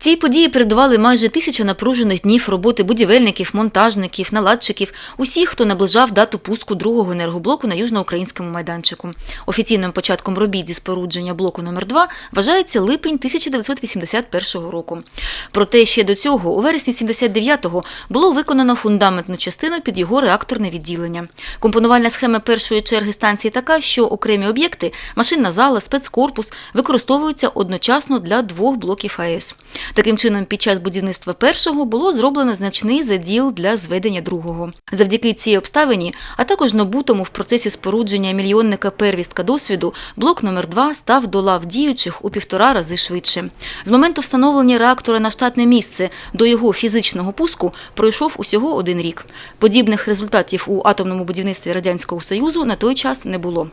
Цій події передували майже тисяча напружених днів роботи будівельників, монтажників, наладчиків, усіх, хто наближав дату пуску другого енергоблоку на южноукраїнському майданчику. Офіційним початком робіт зі спорудження блоку номер 2 вважається липень 1981 року. Проте ще до цього, у вересні 79-го, було виконано фундаментну частину під його реакторне відділення. Компонувальна схема першої черги станції така, що окремі об'єкти, машинна зала, спецкорпус використовуються одночасно для двох блоків АЕС. Таким чином, під час будівництва першого було зроблено значний заділ для зведення другого. Завдяки цій обставині, а також набутому в процесі спорудження мільйонника первістка досвіду, блок номер 2 став до лав діючих у півтора рази швидше. З моменту встановлення реактора на штатне місце до його фізичного пуску пройшов усього один рік. Подібних результатів у атомному будівництві Радянського Союзу на той час не було.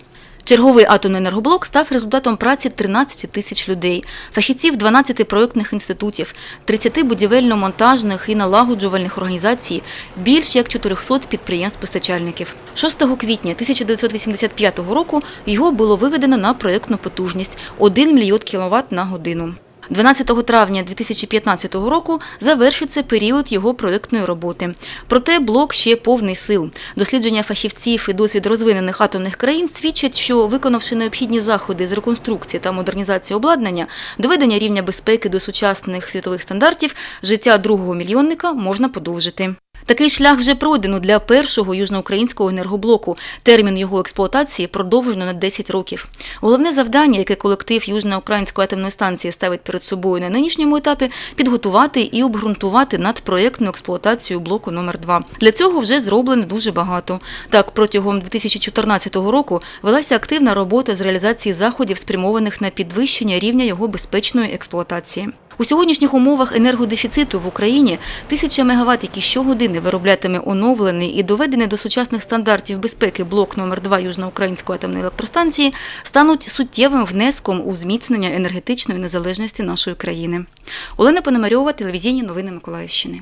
Черговий атомний енергоблок став результатом праці 13 тисяч людей, фахівців 12 проєктних інститутів, 30 будівельно-монтажних і налагоджувальних організацій, більш як 400 підприємств-постачальників. 6 квітня 1985 року його було виведено на проєктну потужність – 1 мільйон кВт на годину. 12 травня 2015 року завершиться період його проєктної роботи. Проте блок ще повний сил. Дослідження фахівців і досвід розвинених атомних країн свідчать, що виконавши необхідні заходи з реконструкції та модернізації обладнання, доведення рівня безпеки до сучасних світових стандартів, життя другого мільйонника можна подовжити. Такий шлях вже пройдено для першого южноукраїнського енергоблоку. Термін його експлуатації продовжено на 10 років. Головне завдання, яке колектив Южноукраїнської атомної станції ставить перед собою на нинішньому етапі, підготувати і обґрунтувати надпроєктну експлуатацію блоку номер 2 Для цього вже зроблено дуже багато. Так, протягом 2014 року велася активна робота з реалізації заходів, спрямованих на підвищення рівня його безпечної експлуатації. У сьогоднішніх умовах енергодефіциту в Україні тисяча мегаватт, які щогодини вироблятиме оновлений і доведений до сучасних стандартів безпеки блок номер 2 Южноукраїнської атомної електростанції, стануть суттєвим внеском у зміцнення енергетичної незалежності нашої країни. Олена Пономарьова, телевізійні новини Миколаївщини.